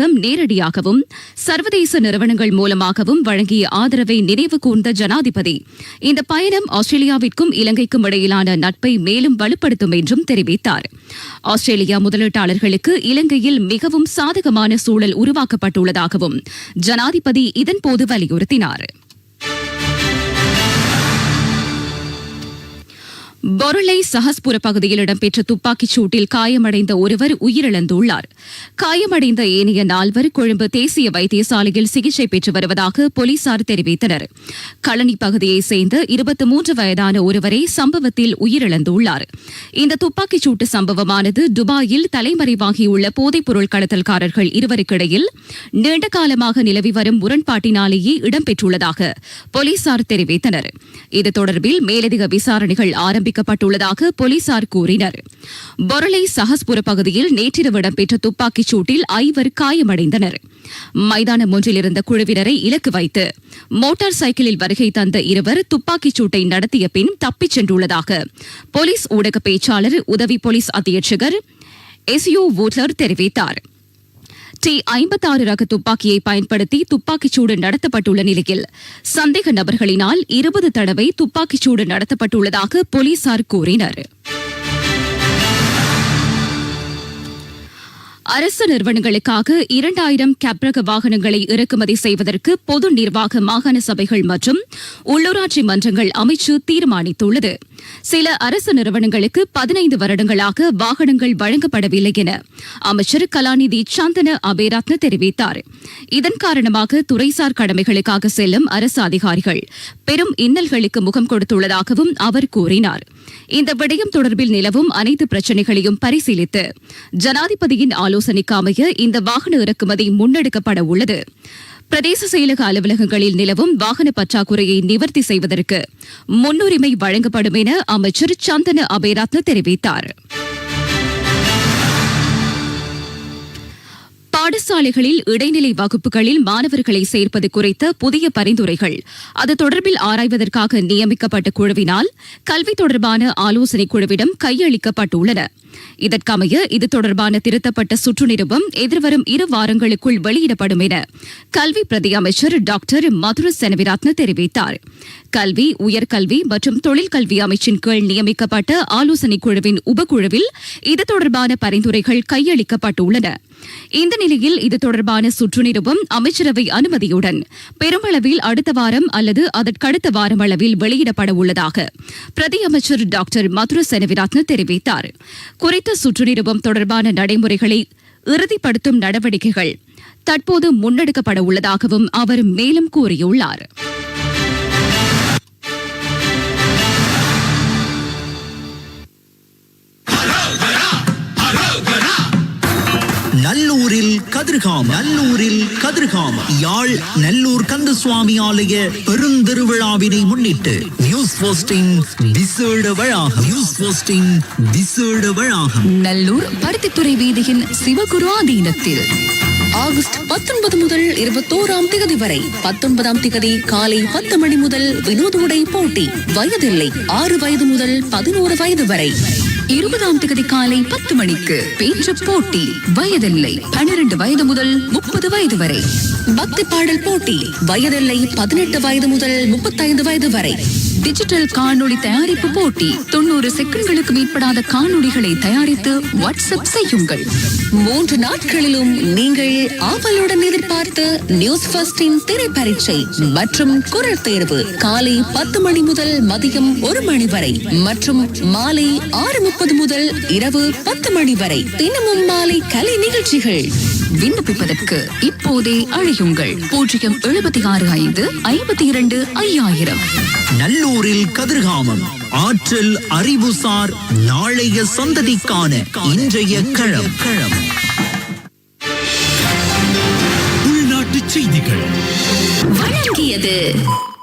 நேரடியாகவும் சர்வதேச நிறுவனங்கள் மூலமாகவும் வழங்கிய ஆதரவை நினைவு கூர்ந்த ஜனாதிபதி. இந்த பயணம் ஆஸ்திரேலியாவிற்கும் இலங்கைக்கும் இடையிலான நட்பை மேலும் வலுப்படுத்தும் என்றும் தெரிவித்தார். ஆஸ்திரேலியா முதலீட்டாளர்களுக்கு இலங்கையில் மிகவும் சாதகமான சூழல் உருவாக்கப்பட்டுள்ளதாகவும் ஜனாதிபதி இதன்போது வலியுறுத்தினார். பொருளை சஹஸ்புர பகுதியில் இடம்பெற்ற துப்பாக்கிச் சூட்டில் காயமடைந்த ஒருவர் உயிரிழந்துள்ளார். காயமடைந்த ஏனைய நால்வர் கொழும்பு தேசிய வைத்தியசாலையில் சிகிச்சை பெற்று வருவதாக போலீசார் தெரிவித்தனர். களனி பகுதியைச் சேர்ந்த இருபத்தி மூன்று வயதான ஒருவரே சம்பவத்தில் உயிரிழந்துள்ளார். இந்த துப்பாக்கிச் சூட்டு சம்பவமானது துபாயில் தலைமறைவாகியுள்ள போதைப்பொருள் கடத்தல்காரர்கள் இருவருக்கிடையில் நீண்ட காலமாக நிலவி வரும் முரண்பாட்டினாலேயே இடம்பெற்றுள்ளதாக போலீசார் தெரிவித்தனர். இது தொடர்பில் மேலதிக விசாரணைகள் ஆரம்பி ஆரம்பிக்கப்பட்டுள்ளதாக போலீசார் கூறினர். பொருளை சஹஸ்புர பகுதியில் நேற்றிரவு இடம்பெற்ற துப்பாக்கிச் சூட்டில் ஐவர் காயமடைந்தனர். மைதானம் ஒன்றில் இருந்த குழுவினரை இலக்கு வைத்து மோட்டார் சைக்கிளில் வருகை தந்த இருவர் துப்பாக்கிச் சூட்டை நடத்திய பின் தப்பிச் சென்றுள்ளதாக போலீஸ் ஊடக பேச்சாளர் உதவி போலீஸ் அத்தியட்சகர் எஸ்யூ வூட்லர் தெரிவித்தார். டி ஐம்பத்தாறு ரக துப்பாக்கியை பயன்படுத்தி துப்பாக்கிச்சூடு நடத்தப்பட்டுள்ள நிலையில் சந்தேக நபர்களினால் இருபது தடவை துப்பாக்கிச்சூடு நடத்தப்பட்டுள்ளதாக போலீசார் கூறினர். அரசு நிறுவனங்களுக்காக இரண்டாயிரம் கேப்ரக வாகனங்களை இறக்குமதி செய்வதற்கு பொது நிர்வாக மாகாண சபைகள் மற்றும் உள்ளூராட்சி மன்றங்கள் அமைச்சு தீர்மானித்துள்ளது. சில அரசு நிறுவனங்களுக்கு பதினைந்து வருடங்களாக வாகனங்கள் வழங்கப்படவில்லை என அமைச்சர் கலாநிதி சந்தன அபேரத்ன தெரிவித்தார். இதன் காரணமாக துறைசார் கடமைகளுக்காக செல்லும் அரசு அதிகாரிகள் பெரும் இன்னல்களுக்கு முகம் கொடுத்துள்ளதாகவும் அவர் கூறினார். இந்த விடயம் தொடர்பில் நிலவும் அனைத்து பிரச்சினைகளையும் பரிசீலித்து ஜனாதிபதியின் ஆலோசனைக்கு அமைய இந்த வாகன இறக்குமதி முன்னெடுக்கப்பட உள்ளது. பிரதேச செயலக அலுவலகங்களில் நிலவும் வாகன பற்றாக்குறையை நிவர்த்தி செய்வதற்கு முன்னுரிமை வழங்கப்படும் என அமைச்சர் சந்தன அபேரத்ன தெரிவித்தார். பாடசாலைகளில் இடைநிலை வகுப்புகளில் மாணவர்களை சேர்ப்பது குறித்த புதிய பரிந்துரைகள் அது தொடர்பில் ஆராய்வதற்காக நியமிக்கப்பட்ட குழுவினால் கல்வி தொடர்பான ஆலோசனைக் குழுவிடம் கையளிக்கப்பட்டுள்ளன. இதற்கமைய இது தொடர்பான திருத்தப்பட்ட சுற்றுநிருபம் எதிர்வரும் இரு வாரங்களுக்குள் வெளியிடப்படும் என கல்வி பிரதி அமைச்சர் டாக்டர் மதுர செனவிரத்ன தெரிவித்தார். கல்வி உயர்கல்வி மற்றும் தொழிற்கல்வி அமைச்சின் கீழ் நியமிக்கப்பட்ட ஆலோசனைக் குழுவின் உபக்குழுவில் இது தொடர்பான பரிந்துரைகள் கையளிக்கப்பட்டுள்ளன. இந்த நிலையில் இது தொடர்பான சுற்றுநிருபம் அமைச்சரவை அனுமதியுடன் பெருமளவில் அடுத்த வாரம் அல்லது அதற்கடுத்த வாரம் அளவில் வெளியிடப்பட உள்ளதாக பிரதி அமைச்சர் டாக்டர் மதுர செனவிரத்ன தெரிவித்தார். குறித்த சுற்றுநிருபம் தொடர்பான நடைமுறைகளை இறுதிப்படுத்தும் நடவடிக்கைகள் தற்போது முன்னெடுக்கப்பட உள்ளதாகவும் அவர் மேலும் கூறியுள்ளார். நல்லூரில் கதிர்காம நல்லூரில் கதிர்காம யாழ் நல்லூர் கந்தசுவாமி ஆலய பெருந்திருவிழாவினை முன்னிட்டு நியூஸ் போஸ்டிங் விசேட வளாகம். நியூஸ் போஸ்டிங் விசேட வளாகம். நல்லூர் பருத்தித்துறை வீதியின் சிவகுரு ஆதீனத்தில் ஆகஸ்ட் பத்தொன்பது முதல் இருபத்தோராம் திகதி வரை பத்தொன்பதாம் திகதி காலை பத்து மணி முதல் வினோத உடை போட்டி வயதில்லை ஆறு வயது முதல் பதினோரு வயது வரை. இருபதாம் தேதி காலை பத்து மணிக்கு பேச்சு போட்டி. வயதில்லை பன்னிரண்டு வயது முதல் முப்பது வயது வரை. பக்தி பாடல் போட்டி வயதில்லை பதினெட்டு வயது முதல் முப்பத்தைந்து வயது வரை. டிஜிட்டல் காணொளி தயாரிப்பு போட்டி. தொண்ணூறு செகண்ட்களுக்கு மேற்படாத காணொளிகளை தயாரித்து வாட்ஸ்அப் செய்யுங்கள். மூன்று நாட்களிலும் நீங்கள் ஆவலுடன் எதிர்பார்த்த நியூஸ் ஃபர்ஸ்டின் திரைப்பரீட்சை மற்றும் குரல் தேர்வு காலை பத்து மணி முதல் மதியம் ஒரு மணி வரை மற்றும் மாலை ஆறு முப்பது முதல் இரவு பத்து மணி வரை. தினமும் மாலை கலை நிகழ்ச்சிகள். விண்ணப்பிப்பதற்கு இப்போதே அழையுங்கள். பூஜ்ஜியம் எழுபத்தி ஆறு ஐந்து ஐம்பத்தி இரண்டு ஐயாயிரம். நல்லூரில் கதிர்காமம். ஆற்றல் அறிவுசார் நாளைய சந்ததிக்கான இன்றைய களம். களம் உள்நாட்டுச் செய்திகள். வழங்கியது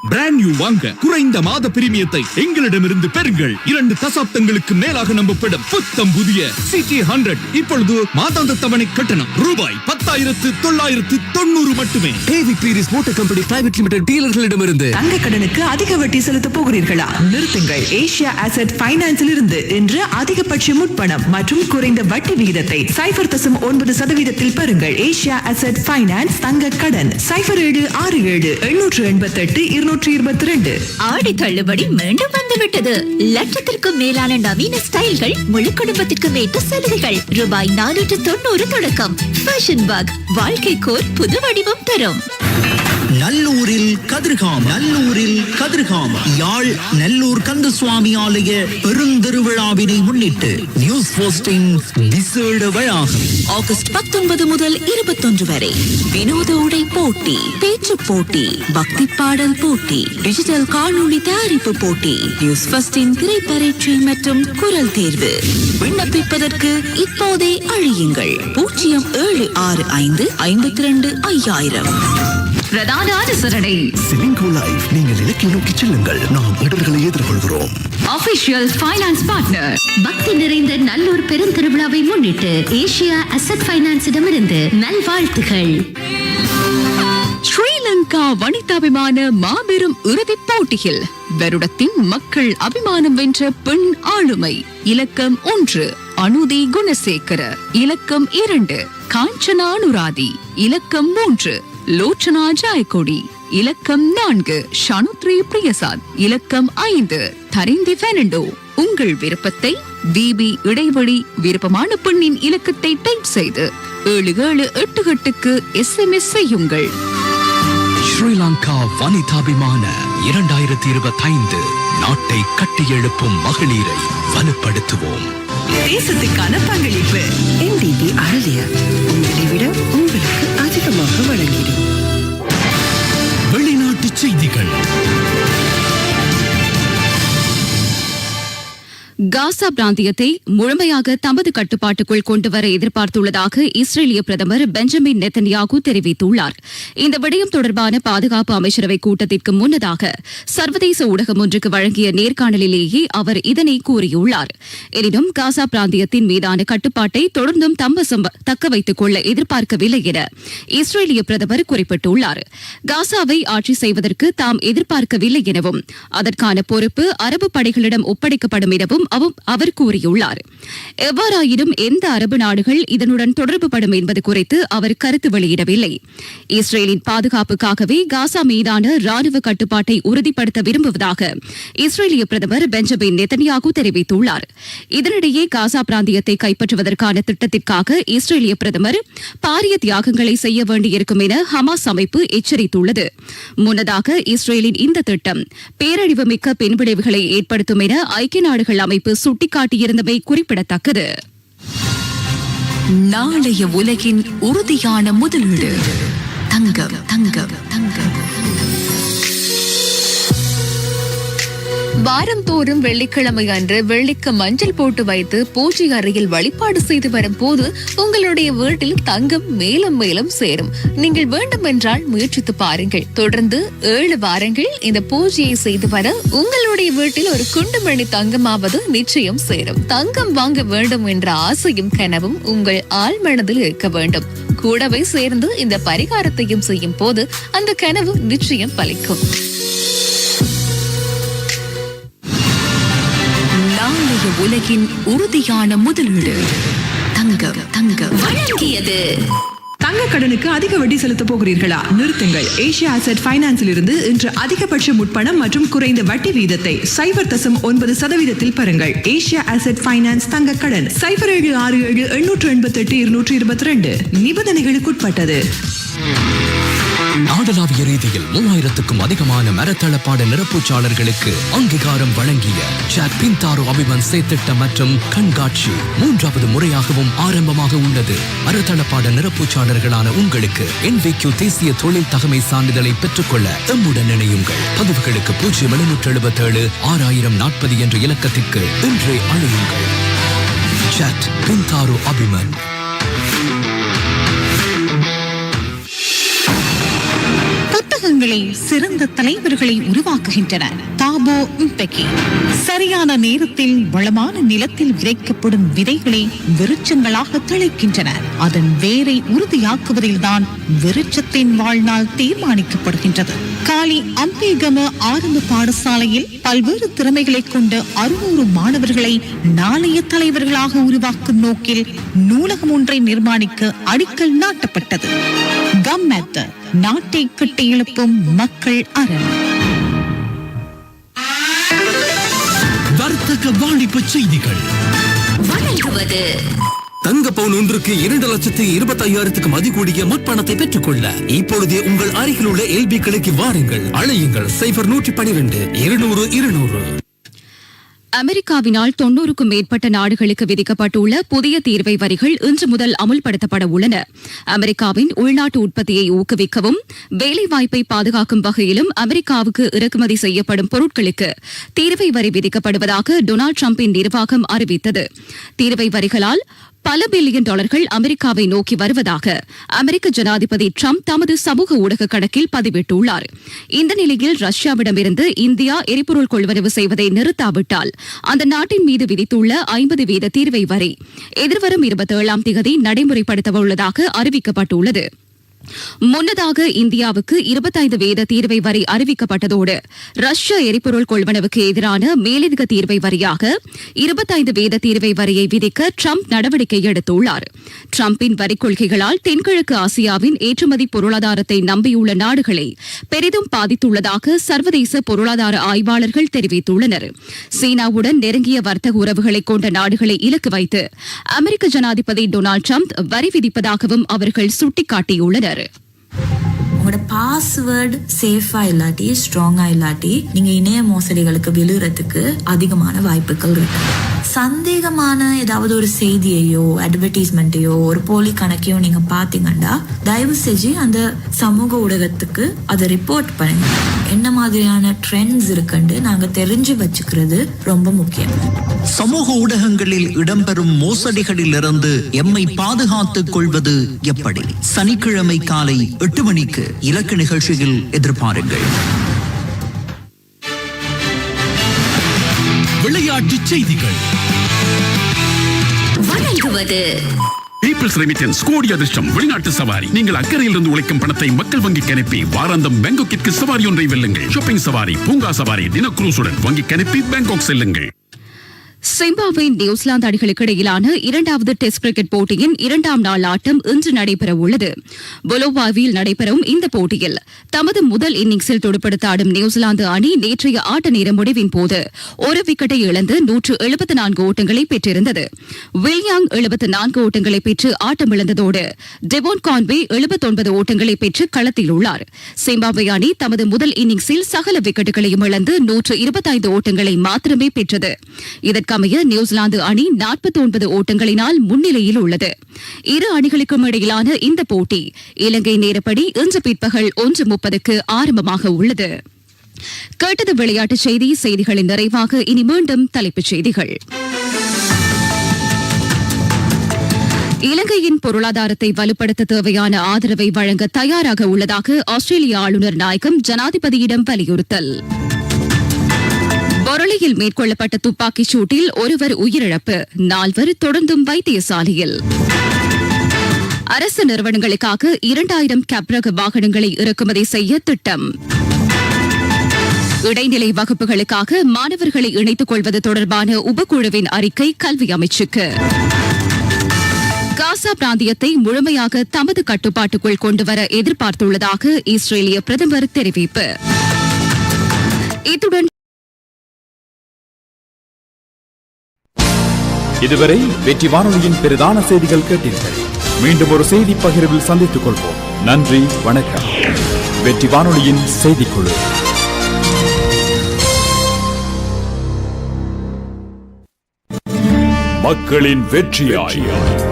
பிராண்ட் நியூ வாங்க குறைந்த மாத பிரீமியத்தை எங்களிடமிருந்து பெறுங்கள். இரண்டு தசாப்தங்களுக்கு மேலாக நம்பப்படும் புத்தம் புதிய சிடி ஹண்ட்ரட் இப்பொழுது மாதாந்த தவணை கட்டணம் ரூபாய் பத்தாயிரத்து தொள்ளாயிரத்து தொண்ணூறு மட்டுமே. AV Peeris motor company private limited டீலர்களிடமிருந்து. தங்க கடனுக்கு அதிக வட்டி செலுத்த போகிறீர்களா நிறுத்துங்கள். ஏசியா அசெட் பைனான்சில் இருந்து இன்று அதிகபட்ச முற்பணம் மற்றும் குறைந்த வட்டி விகிதத்தை சைபர் தசம் ஒன்பது சதவீதத்தில் பெறுங்கள். ஏசியா அசெட் பைனான்ஸ் தங்க கடன் சைபர் ஏழு ஆறு ஏழு எழுநூற்று எண்பத்தி எட்டு இருநூற்றி இருபத்தி ரெண்டு ஆடி தள்ளுபடி மீண்டும் வந்துவிட்டது. லட்சத்திற்கும் மேலான நவீன ஸ்டைல்கள் முழு குடும்பத்திற்கும் ஏற்ற சலுகைகள். ரூபாய் நானூற்று தொண்ணூறு தொடக்கம். ஃபேஷன் பாக் வாழ்க்கைக்கோர் புது வடிவம் தரும். நல்லூரில் கதிர்காம் நல்லூரில் கதிர்காம் யாழ் நல்லூர் கந்தசுவாமி ஆலய பெருந்திருவிழாவினை முன்னிட்டு நியூஸ் போஸ்டிங் விசேட வளாகம் ஆகஸ்ட் பத்தொன்பது முதல் இருபத்தொன்று வரை வினோத உடை போட்டி பேச்சு போட்டி பக்தி பாடல் போட்டி டிஜிட்டல் காணொளி தயாரிப்பு போட்டி நியூஸ் ஃபர்ஸ்டின் திரைப்பரீட்சை மற்றும் குரல் தேர்வு. விண்ணப்பிப்பதற்கு இப்போதே அழியுங்கள். பூஜ்ஜியம் ஏழு ஆறு ஐந்து ஐம்பத்தி ரெண்டு ஐயாயிரம். பிரதான அனுசரணை. சிலிங்கோ லைஃப் நீங்கள் இலக்கை நோக்கி செல்லுங்கள். நாம் இடர்களை எதிர்கொள்கிறோம். அபிஷியல் ஃபைனான்ஸ் பார்ட்னர் பக்தி நிறைந்த நல்லூர் பெருந்திருவிழாவை முன்னிட்டு ஏசியா அசெட் பைனான்ஸிடமிருந்து நல்வாழ்த்துகள். ஸ்ரீலங்கா வனிதாபிமான மாபெரும் இறுதிப் போட்டியில் வருடத்தின் மக்கள் அபிமானம் வென்ற பெண் ஆளுமை இலக்கம் ஒன்று அனுதி குணசேகர இலக்கம் இரண்டு காஞ்சனா அனுராதி இலக்கம் மூன்று லோச்சனா ஜாயக்கொடி. இலக்கம் நான்கு ஷனுத்ரி பிரியசாத். இலக்கம் ஐந்து தரிந்தி பெர்னாண்டோ உங்கள் விருப்பத்தை விபி இடைவெளி விருப்பமான பெண்ணின் இலக்கத்தை டைப் செய்து ஏழு ஏழு எட்டு எட்டுக்கு எஸ்எம்எஸ் செய்யுங்கள். ஸ்ரீலங்கா வனிதாபிமான இரண்டாயிரத்தி இருபத்தைந்து நாட்டை கட்டியெழுப்பும் மகளிரை வலுப்படுத்துவோம். தேசத்துக்கான பங்களிப்பு. அறலிய உங்களை விட காசா பிராந்தியத்தை முழுமையாக தமது கட்டுப்பாட்டுக்குள் கொண்டுவர எதிர்பார்த்துள்ளதாக இஸ்ரேலிய பிரதமர் பெஞ்சமின் நெத்தன்யாகு தெரிவித்துள்ளார். இந்த விடயம் தொடர்பான பாதுகாப்பு அமைச்சரவை கூட்டத்திற்கு முன்னதாக சர்வதேச ஊடகம் ஒன்றுக்கு வழங்கிய நேர்காணலிலேயே அவர் இதனை கூறியுள்ளார். எனினும் காசா பிராந்தியத்தின் மீதான கட்டுப்பாட்டை தொடர்ந்தும் தம்பசம் தக்க வைத்துக் கொள்ள எதிர்பார்க்கவில்லை என இஸ்ரேலிய பிரதமர் குறிப்பிட்டுள்ளார். காசாவை ஆட்சி செய்வதற்கு தாம் எதிர்பார்க்கவில்லை எனவும் அதற்கான பொறுப்பு அரபு படைகளிடம் ஒப்படைக்கப்படும் எனவும் அவர் கூறியுள்ளார். எவ்வாறாயினும் எந்த அரபு நாடுகள் இதனுடன் தொடர்புபடும் என்பது குறித்து அவர் கருத்து வெளியிடவில்லை. இஸ்ரேலின் பாதுகாப்புக்காகவே காசா மீதான ராணுவ கட்டுப்பாட்டை உறுதிப்படுத்த விரும்புவதாக இஸ்ரேலிய பிரதமர் பெஞ்சமின் நெத்தன்யாகு தெரிவித்துள்ளார். இதனிடையே காசா பிராந்தியத்தை கைப்பற்றுவதற்கான திட்டத்திற்காக இஸ்ரேலிய பிரதமர் பாரிய தியாகங்களை செய்ய வேண்டியிருக்கும் என ஹமாஸ் அமைப்பு எச்சரித்துள்ளது. முன்னதாக இஸ்ரேலின் இந்த திட்டம் பேரழிவுமிக்க பின்விளைவுகளை ஏற்படுத்தும் என ஐக்கிய நாடுகள் அமைப்பு சுட்டிக்காட்டியிருந்தமை குறிப்பிடத்தக்கது. நாளைய உலகின் உறுதியான முதலீடு. தங்கம் தங்கம் தங்கம். வாரந்தோறும் வெள்ளிக்கிழமை அன்று வெள்ளிக்கு மஞ்சள் போட்டு வைத்து பூஜை அறையில் வழிபாடு செய்து வரும் போது உங்களுடைய வீட்டில் தங்கம் மேலும் மேலும் சேரும். நீங்கள் வேண்டும் என்றால் முயற்சித்து பாருங்கள். தொடர்ந்து ஏழு வாரங்கள் இந்த பூஜையை செய்து வர உங்களுடைய வீட்டில் ஒரு குண்டுமணி தங்கமாவது நிச்சயம் சேரும். தங்கம் வாங்க வேண்டும் என்ற ஆசையும் கனவும் உங்கள் ஆழ்மனதில் இருக்க வேண்டும். கூடவே சேர்ந்து இந்த பரிகாரத்தையும் செய்யும் போது அந்த கனவு நிச்சயம் பலிக்கும். உலகின் உறுதியான முதலீடு. தங்கம் தங்கம். வழங்கியது. தங்க கடனுக்கு அதிக வட்டி செலுத்த போகிறீர்களா? நிறுத்துங்கள். ஏசியா அசெட் பைனான்ஸில் இருந்து இன்று அதிகபட்ச முற்பணம் மற்றும் குறைந்த வட்டி வீதத்தை சைபர் தசம் ஒன்பது சதவீதத்தில் பெறுங்கள். ஏசியா அசெட் பைனான்ஸ் தங்க கடன். சைபர் ஏழு ஆறு ஏழு எண்ணூற்று எண்பத்தி எட்டு இருநூற்றி இருபத்தி ரெண்டு. நிபந்தனைகளுக்குட்பட்டது. நாடளாவிய ரீதியில் மூவாயிரத்துக்கும் அதிகமான மரத்தளப்பாட நிரப்புச்சாளர்களுக்கு அங்கீகாரம் வழங்கிய சாட் பின்தாரோ அபிமன் சேத்திட்டம் மற்றும் கண்காட்சி மூன்றாவது முறையாகவும் ஆரம்பமாக உள்ளது. மரத்தளப்பாட நிரப்புச்சாளர்களான உங்களுக்கு என்விக்யூ தேசிய தொழில் தகமை சான்றிதழை பெற்றுக்கொள்ள எம்முடன் இணையுங்கள். பதிவுகளுக்கு பூஜ்ஜியம் எழுநூற்று எழுபத்தேழு ஆறாயிரம் நாற்பது என்ற இலக்கத்திற்கு இன்றே அழையுங்கள் சாட் பின்தாரோ அபிமன் புத்தகங்கள் சிறந்த தலைவர்களை உருவாக்குகின்றன. தாபோ ம்பெக்கி சரியான நேரத்தில் வளமான நிலத்தில் விதைக்கப்படும் விதைகளை விருட்சங்களாக தழைக்கின்றன அதன் வேரை உறுதியாக்குவதில்தான் விருட்சத்தின் வாழ்நாள் தீர்மானிக்கப்படுகின்றது. காலி அம்பேகம ஆரம்ப பாடசாலையில் பல்வேறு திறமைகளை கொண்ட அறுநூறு மாணவர்களை நாளைய தலைவர்களாக உருவாக்கும் நோக்கில் நூலகம் ஒன்றை நிர்மாணிக்க அடிக்கல் நாட்டப்பட்டது. கம்மெத்த நாட்டை கட்டி எழுப்பும் மக்கள் அரண். வர்த்தக வாணிப செய்திகள். வழங்குவது தங்க பவுன் ஒன்றுக்கு இரண்டு லட்சத்து இருபத்தி ஐயாயிரத்துக்கு மதிக்கூடிய முற்பணத்தை பெற்றுக்கொள்ள இப்பொழுதே உங்கள் அருகில் உள்ள எல்பி கடைக்கு வாருங்கள். அழையுங்கள் சைபர் நூற்றி பனிரெண்டு இருநூறு இருநூறு. அமெரிக்காவினால் தொன்னூறுக்கும் மேற்பட்ட நாடுகளுக்கு விதிக்கப்பட்டுள்ள புதிய தீர்வை வரிகள் இன்று முதல் அமுல்படுத்தப்பட உள்ளன. அமெரிக்காவின் உள்நாட்டு உற்பத்தியை ஊக்குவிக்கவும் வேலைவாய்ப்பை பாதுகாக்கும் வகையிலும் அமெரிக்காவுக்கு இறக்குமதி செய்யப்படும் பொருட்களுக்கு தீர்வை வரி விதிக்கப்படுவதாக டொனால்டு டிரம்பின் நிர்வாகம் அறிவித்தது. தீர்வை வரிகளால் பல பில்லியன் டாலர்கள் அமெரிக்காவை நோக்கி வருவதாக அமெரிக்க ஜனாதிபதி ட்ரம்ப் தமது சமூக ஊடக கணக்கில் பதிவிட்டுள்ளார். இந்த நிலையில் ரஷ்யாவிடமிருந்து இந்தியா எரிபொருள் கொள்வனவு செய்வதை நிறுத்தாவிட்டால் அந்த நாட்டின் மீது விதித்துள்ள ஐம்பது வீத தீர்வை வரை எதிர்வரும் இருபத்தேழாம் திகதி நடைமுறைப்படுத்தவுள்ளதாக அறிவிக்கப்பட்டுள்ளது. முன்னதாக இந்தியாவுக்கு இருபத்தைந்து வீத தீர்வை வரி அறிவிக்கப்பட்டதோடு ரஷ்ய எரிபொருள் கொள்வனவுக்கு எதிரான மேலதிக தீர்வை வரியாக இருபத்தைந்து வீத தீர்வை வரியை விதிக்க ட்ரம்ப் நடவடிக்கை எடுத்துள்ளார். ட்ரம்பின் வரி கொள்கைகளால் தென்கிழக்கு ஆசியாவின் ஏற்றுமதி பொருளாதாரத்தை நம்பியுள்ள நாடுகளை பெரிதும் பாதித்துள்ளதாக சர்வதேச பொருளாதார ஆய்வாளர்கள் தெரிவித்துள்ளனர். சீனாவுடன் நெருங்கிய வர்த்தக உறவுகளை கொண்ட நாடுகளை இலக்கு வைத்து அமெரிக்க ஜனாதிபதி டொனால்டு ட்ரம்ப் வரி விதிப்பதாகவும் அவர்கள் சுட்டிக்காட்டியுள்ளனர். vidare. உங்களோட பாஸ்வேர்டு சேஃபா இல்லாட்டி ஸ்ட்ராங்கா இல்லாட்டி நீங்க இணைய மோசடிகளுக்கு விழுறதுக்கு அதிகமான வாய்ப்புகள் இருக்கு. சந்தேகமான ஏதாவது ஒரு செய்தியையோ அட்வர்டைஸ்மெண்ட்டையோ ஒரு போலி கணக்கையோ நீங்க பாத்தீங்கன்னா தயவு செஞ்சு அந்த சமூக ஊடகத்துக்கு அதை ரிப்போர்ட் பண்ணுங்க. என்ன மாதிரியான ட்ரெண்ட்ஸ் இருக்குன்னு நாங்க தெரிஞ்சு வச்சுக்கிறது ரொம்ப முக்கியம். சமூக ஊடகங்களில் இடம்பெறும் மோசடிகளில் இருந்து எம்மை பாதுகாத்துக் கொள்வது எப்படி? சனிக்கிழமை காலை எட்டு மணிக்கு இலக்கு நிகழ்ச்சியில் எதிர்பாருங்கள். விளையாட்டுச் செய்திகள். வழங்குவது பீப்பிள்ஸ் ரெமிட்டன்ஸ் கோடி அதிர்ஷ்டம் வெளிநாட்டு சவாரி. நீங்கள் அக்கறையில் இருந்து உழைக்கும் பணத்தை மக்கள் வங்கிக்கு அனுப்பி வாராந்தம் பேங்காக்கிற்கு சவாரி ஒன்றை வெல்லுங்கள். ஷாப்பிங் சவாரி பூங்கா சவாரி தின குரூசுடன் வங்கிக்கு அனுப்பி பேங்காக் செல்லுங்கள். சிம்பாவே நியூசிலாந்து அணிகளுக்கு இடையிலான இரண்டாவது டெஸ்ட் கிரிக்கெட் போட்டியின் இரண்டாம் நாள் ஆட்டம் இன்று நடைபெறவுள்ளது. பொலோவாவில் நடைபெறும் இந்த போட்டியில் தமது முதல் இன்னிங்ஸில் துடுப்படுத்த ஆடும் நியூசிலாந்து அணி நேற்றைய ஆட்ட நேர முடிவின் போது ஒரு விக்கெட்டை இழந்து நூற்று எழுபத்து நான்கு ஓட்டங்களை பெற்றிருந்தது. வில்யாங் எழுபத்து நான்கு ஓட்டங்களை பெற்று ஆட்டமிழந்ததோடு டெவோன் கான்வே எழுபத்தொன்பது ஓட்டங்களை பெற்று களத்தில் உள்ளார். சிம்பாவே அணி தமது முதல் இன்னிங்ஸில் சகல விக்கெட்டுகளையும் இழந்து நூற்று இருபத்தைந்து ஓட்டங்களை மாத்திரமே பெற்றது. இதற்கு இதற்கமைய நியூசிலாந்து அணி நாற்பத்தி ஒன்பது ஓட்டங்களினால் முன்னிலையில் உள்ளது. இரு அணிகளுக்கும் இடையிலான இந்த போட்டி இலங்கை நேரப்படி இன்று பிற்பகல் ஒன்று முப்பதுக்கு ஆரம்பமாக உள்ளது. கேட்டது விளையாட்டுச் செய்தி செய்திகளின் நிறைவாக இனி மீண்டும் தலைப்புச் செய்திகள். இலங்கையின் பொருளாதாரத்தை வலுப்படுத்த தேவையான ஆதரவை வழங்க தயாராக உள்ளதாக ஆஸ்திரேலிய ஆளுநர் நாயகம் ஜனாதிபதியிடம் வலியுறுத்தல். பொருளியில் மேற்கொள்ளப்பட்ட துப்பாக்கிச் சூட்டில் ஒருவர் உயிரிழப்பு நால்வர் தொடர்ந்தும் வைத்தியசாலையில். அரசு நிறுவனங்களுக்காக இரண்டாயிரம் கேப்ரக வாகனங்களை இறக்குமதி செய்ய திட்டம். இடைநிலை வகுப்புகளுக்காக மாணவர்களை இணைத்துக் கொள்வது தொடர்பான உபக்குழுவின் அறிக்கை கல்வி அமைச்சுக்கு. காசா பிராந்தியத்தை முழுமையாக தமது கட்டுப்பாட்டுக்குள் கொண்டுவர எதிர்பார்த்துள்ளதாக இஸ்ரேலிய பிரதமர் தெரிவிப்பு. இத்துடன் இதுவரை வெற்றி வானொலியின் பிரதான செய்திகள் கேட்டீர்கள். மீண்டும் ஒரு செய்தி பகிர்வில் சந்தித்துக் கொள்வோம். நன்றி வணக்கம். வெற்றி வானொலியின் செய்திக்குழு. மக்களின் வெற்றியாய்.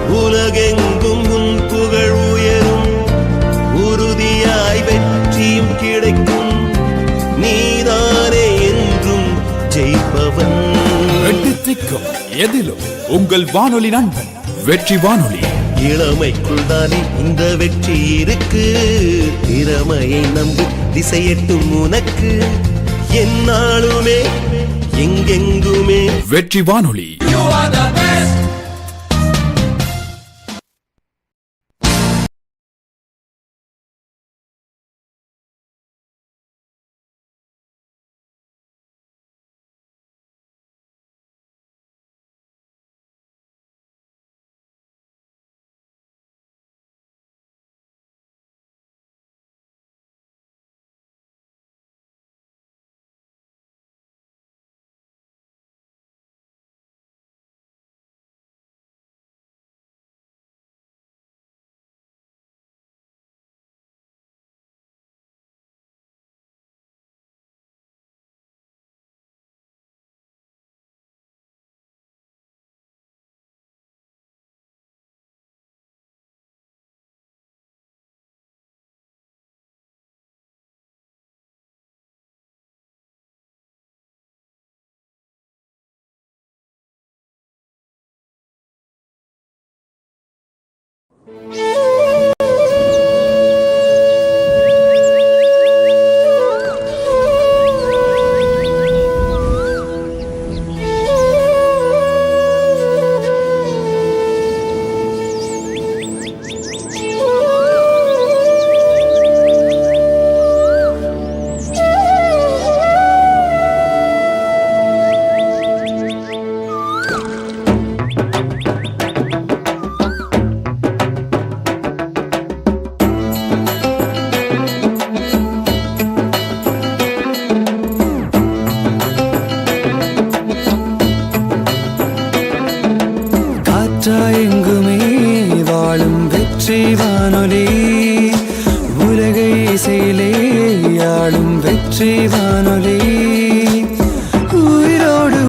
உலகெங்கும் உன் புகழ் உயரும். உறுதியாய் வெற்றியும் கிடைக்கும். நீதானே என்றும் ஜெயிப்பவன். திக்கும். எதிலும் உங்கள் வானொலி நண்பன் வெற்றி வானொலி. இளமைக்குள் தானே இந்த வெற்றி இருக்கு? திறமையை நம்பு திசையட்டும் உனக்கு. என்னாலுமே எங்கெங்குமே. வெற்றி வானொலி. Yeah.